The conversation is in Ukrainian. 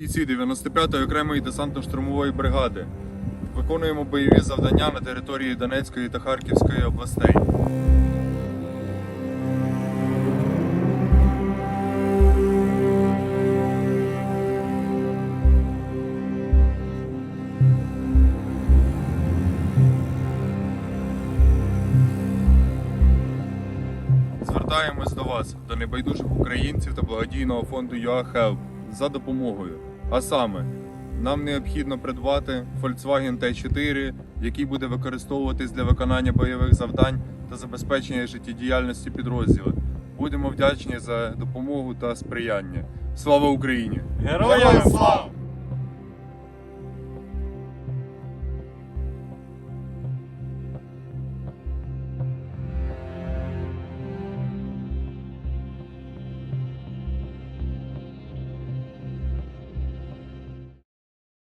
Бійці 95-ї окремої десантно-штурмової бригади. Виконуємо бойові завдання на території Донецької та Харківської областей. Звертаємось до вас, до небайдужих українців та благодійного фонду UAHelp за допомогою. А саме, нам необхідно придбати Volkswagen T4, який буде використовуватись для виконання бойових завдань та забезпечення життєдіяльності підрозділу. Будемо вдячні за допомогу та сприяння. Слава Україні! Героям слава!